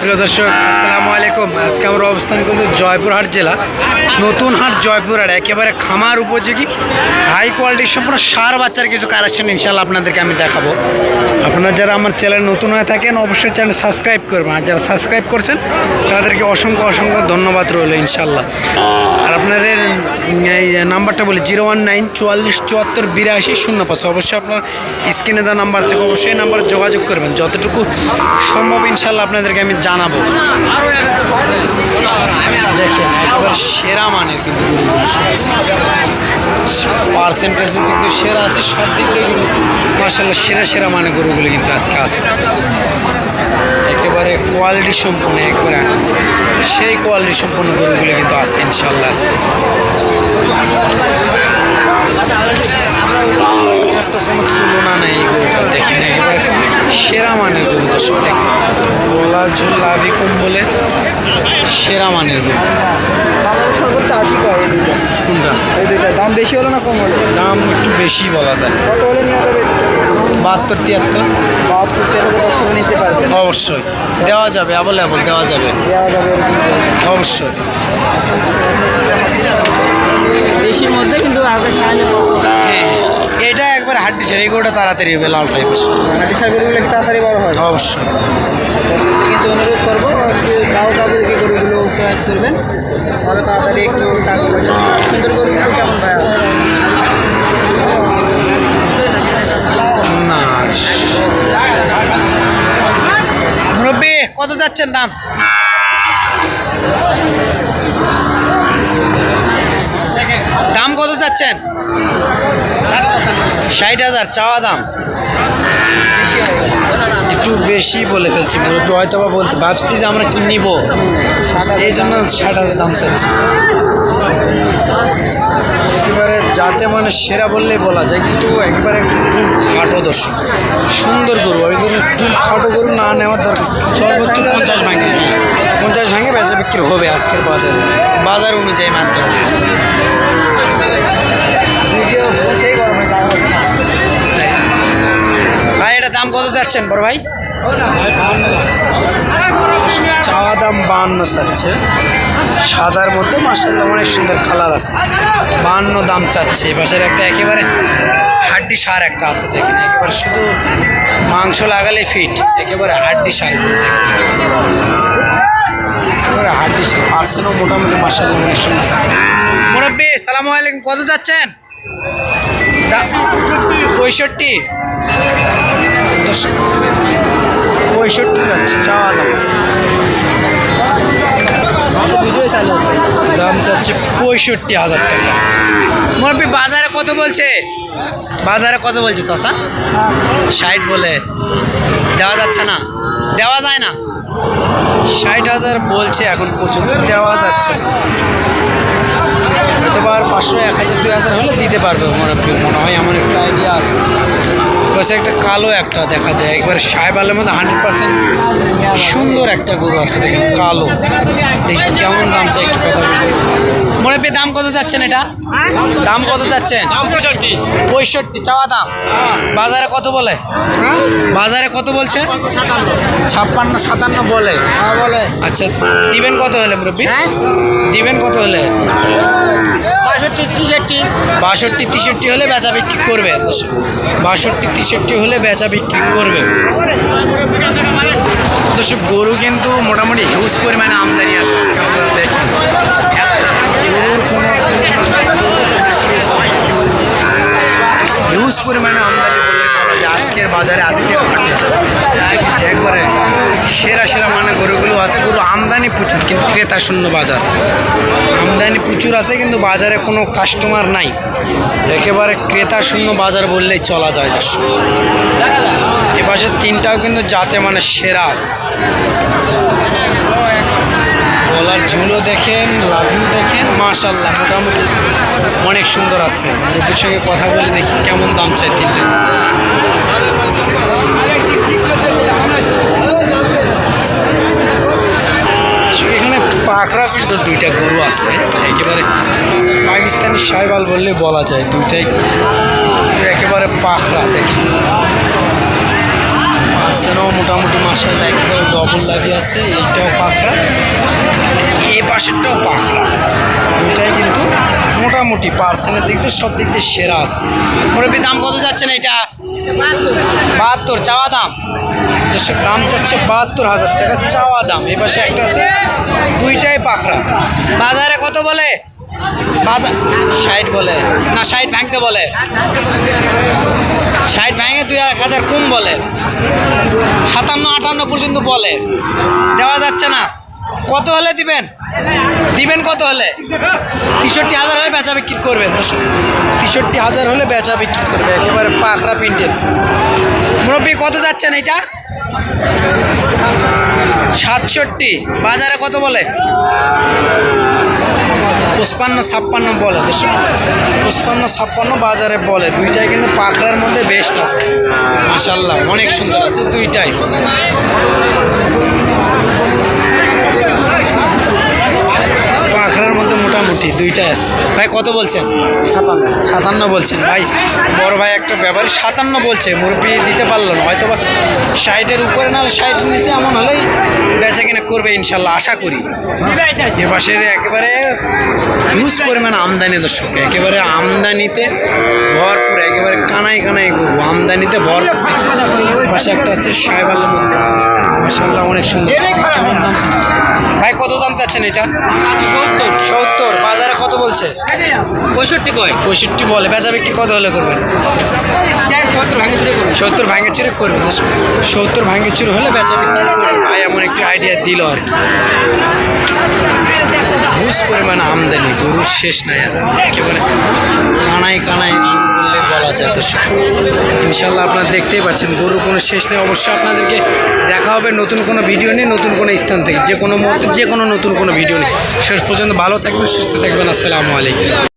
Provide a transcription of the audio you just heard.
প্রিয় দর্শক, আসসালামু আলাইকুম। আজকে আমরা অবস্থান করছি জয়পুরহাট জেলা। নতুন হাট জয়পুরহাট, একেবারে খামার উপযোগী হাই কোয়ালিটির সম্পূর্ণ সার বাচ্চার কিছু কালেকশন ইনশাল্লাহ আপনাদেরকে আমি দেখাবো। আপনারা যারা আমার চ্যানেল নতুন হয়ে থাকেন, অবশ্যই চ্যানেল সাবস্ক্রাইব করবেন। আর যারা সাবস্ক্রাইব করছেন, তাদেরকে অসংখ্য অসংখ্য ধন্যবাদ রইল ইনশাল্লাহ আর আপনাদের এই নাম্বারটা বলি, জিরো ওয়ান নাইন চুয়াল্লিশ চুয়াত্তর বিরাশি শূন্য পাঁচ। অবশ্যই আপনার স্ক্রিনে দেওয়া নাম্বার থেকে অবশ্যই নাম্বারে যোগাযোগ করবেন। যতটুকু সম্ভব ইনশাল্লাহ আপনাদেরকে আমি জানাব। দেখেন, একেবারে সেরা মানের কিন্তু গরুগুলো পার্সেন্টেজের দিক দিয়ে সেরা আছে, সব দিক দিয়ে কিন্তু মার্শাল্লাহ সেরা সেরা মানে গরুগুলো কিন্তু আজকে আছে। একেবারে কোয়ালিটি সম্পূর্ণ একেবারে সেই কোয়ালিটি সম্পূর্ণ গরুগুলো কিন্তু আছে ইনশাল্লাহ আজকে এটার তো কোনো তুলনা নেই এই গরুটার দেখেন একেবারে সেরা মানের গরু দর্শক দেখেন। গলার ঝুল লাভি কম বলে সেরা মানের গরু। সর্বোচ্চ আশি কোনটা? এই দুইটা। দাম বেশি হলো না কম হলো? দাম একটু বেশি বলা যায়। কত হলে নিয়ে যাবে? বাহাত্তর তিয়াত্তর। বাহাত্তর তেরো নিতে পারবে। অবশ্যই। দেওয়া যাবে অ্যাভেলেবল দেওয়া যাবে। দেওয়া যাবে। অবশ্যই। এটা হাড্ডি ছেড়ে এই গরুটা তাড়াতাড়ি হবে লাল টাইপের। গরুগুলো কি তাড়াতাড়ি বড় হয়? অবশ্যই। কিন্তু অনুরোধ করব গরুগুলো চয়েস করবেন। তাহলে তাড়াতাড়ি একটু টাকা পয়সা সুন্দর গরু কেমন ভাই না মুরব্বী কত যাচ্ছেন দাম? দাম যাচ্ছেন ষাট হাজার, চাওয়া দাম। একটু বেশি বলে ফেলছি, মুরব্বী হয়তো বা বলতে ভাবছি যে আমরা কি নিব। এই জন্য ষাট হাজার দাম চাচ্ছি একেবারে যাতে মানে সেরা বললেই বলা যায়, কিন্তু একেবারে একটু খাটো দর্শক। সুন্দর গরু ওই গরু টুল খাটো গরু না নেওয়ার দরকার। সর্বোচ্চ পঞ্চাশ ভাঙে। পঞ্চাশ ভাঙে বেচা বিক্রি হবে আজকের বাজারে, বাজার অনুযায়ী মানতে হবে এটা দাম কত যাচ্ছেন বড় ভাই? চাওয়া দাম বাহান্ন চাচ্ছে। সাদার মধ্যে মাসাল্লাহ অনেক সুন্দর কালার আছে। বাহান্ন দাম চাচ্ছে। পাশের একটা একেবারে হাড্ডি সার একটা আছে দেখেন। একেবারে শুধু মাংস লাগালে ফিট একেবারে হাড্ডি সার একেবারে হাড্ডি সার। পার্সেলও মোটামুটি মাসাল্লাহ অনেক সুন্দর মুরব্বী, সালাম আলাইকুম। কত যাচ্ছেন পঁয়ষট্টি। দশ পঁয়ষট্টি যাচ্ছে চাওয়া দাম দাম চাচ্ছে পঁয়ষট্টি হাজার টাকা। মুরব্বী, বাজারে কত বলছে? বাজারে কত বলছে চাষা ষাট বলে। দেওয়া যাচ্ছে না। দেওয়া যায় না? ষাট হাজার বলছে, এখন পর্যন্ত দেওয়া যাচ্ছে না। পাঁচশো এক হাজার দুই হাজার হলে দিতে পারবে মুরব্বী মনে হয় এমন একটা আইডিয়া আছে। পাশে একটা কালো একটা দেখা যায় একবার সাহেব আলের মধ্যে হান্ড্রেড পার্সেন্ট সুন্দর একটা গরু আছে দেখেন কালো। দেখি কেমন দাম চাই একটু কথা বলব মুরব্বী দাম কত চাচ্ছেন এটা? দাম কত চাচ্ছেন? পঁয়ষট্টি। চাওয়া দাম? বাজারে কত বলে? বাজারে কত বলছে ছাপ্পান্ন সাতান্ন বলে। হ্যাঁ বলে। আচ্ছা দিবেন কত হলে মুরব্বী? হ্যাঁ? দিবেন কত হলে? তেষট্টি বাষট্টি, তেষট্টি হলে বেচা বিক্রি করবে। বাষট্টি, তেষট্টি হলে বেচা বিক্রি করবে দর্শক, গরু কিন্তু মোটামুটি হিউজ পরিমাণে আমদানি আছে। হিউজ পরিমাণে আমদানি আজকের বাজারে, আজকের একবারে সেরা সেরা মানে গরুগুলো আছে আমদানি প্রচুর, কিন্তু ক্রেতা শূন্য বাজার। আমদানি প্রচুর আছে, কিন্তু বাজারে কোনো কাস্টমার নাই। একেবারে ক্রেতা শূন্য বাজার বললেই চলা যায় দর্শক। এ পাশে তিনটাও কিন্তু যাতে মানে সেরা আছে। গলার ঝুলও দেখেন, লাভিও দেখেন মাশাল্লাহ মোটামুটি অনেক সুন্দর আছে। মুরব্বীর সঙ্গে কথা বলে দেখি কেমন দাম চাই তিনটে এখানে পাখরা কিন্তু দুইটা গরু আছে, একেবারে পাকিস্তানি সাইবাল বললে বলা যায়, দুইটাই একেবারে পাখরা দেখি। পার্সেনও মোটামুটি মাসাল্লাহ একেবারে ডবল লাগি আছে, এইটাও পাখরা এই পাশেরটাও পাখরা দুটাই কিন্তু মোটামুটি পার্সেনের দিক দিয়ে সব দিক দিয়ে সেরা আছে। মুরব্বী, দাম কত যাচ্ছে না এটা? বাহাত্তর, চাওয়া দাম? দেশের দাম যাচ্ছে বাহাত্তর হাজার টাকা চাওয়া দাম। এ পাশে একটা আছে, দুইটাই পাখরা। বাজারে কত বলে? বাজার ষাট বলে। না, ষাট ভাঙতে বলে। ষাট ভেঙে দুই এক হাজার কম বলে। সাতান্ন, আটান্ন পর্যন্ত বলে। দেওয়া যাচ্ছে না। কত হলে দিবেন? দিবেন কত হলে? তেষট্টি হাজার হলে বেচা বিক্রি করবেন, দর্শক। তেষট্টি হাজার হলে বেচা বিক্রি করবে, একেবারে পাখরা প্রিন্টেড। মুরব্বী, কত যাচ্ছেন এটা? সাতষট্টি। বাজারে কত বলে? পঁচপান্ন, ছাপ্পান্ন বলে। পঁচপান্ন, ছাপ্পান্ন বাজারে বলে। দুইটাই কিন্তু পাখড়ার মধ্যে বেস্ট আছে। মাসাল্লাহ অনেক সুন্দর আছে দুইটাই। দুইটাই আছে। ভাই কত বলছেন? সাতান্ন। সাতান্ন বলছেন। ভাই বড় ভাই একটা ব্যাপারে সাতান্ন বলছে। মুরব্বি দিতে পারল না। হয়তো বা ষাটের উপরে নাহলে ষাটের নিচে এমন হলেই বেচা কিনা করবে ইনশাল্লাহ আশা করি। এ পাশের একেবারে হিউজ পরিমাণ আমদানি দর্শক। একেবারে আমদানিতে ভরপুর একেবারে কানাই কানাই গরু। আমদানিতে ভরপুর। পাশে একটা আছে সাহেবালের মধ্যে মাসাল্লাহ অনেক সুন্দর। কেমন দাম ভাই কত দাম চাচ্ছেন এটা? সত্তর। সত্তর। বাজারে কত বলছে? পঁয়ষট্টি কয়? পঁয়ষট্টি বলে। বেচা বিক্রি কত হলে করবেন? সত্তর ভাঙে চুরি করবেন। সত্তর ভাঙে চুরি হলে বেচা বিক্রি করবে ভাই এমন একটি আইডিয়া দিল আর কি। হুস পরিমাণ আমদানি গরুর শেষ নাই আছে একেবারে কানাই কানাই বলা যায় দর্শক। ইনশাল্লাহ আপনারা দেখতেই পাচ্ছেন গরু কোনো শেষ নেই। অবশ্যই আপনাদেরকে দেখা হবে নতুন কোনো ভিডিও নিয়ে, নতুন কোনো স্থান থেকে, যে কোনো যে কোনো নতুন কোনো ভিডিও নিয়ে। শেষ পর্যন্ত ভালো থাকবেন, সুস্থ থাকবেন। আসসালামু আলাইকুম।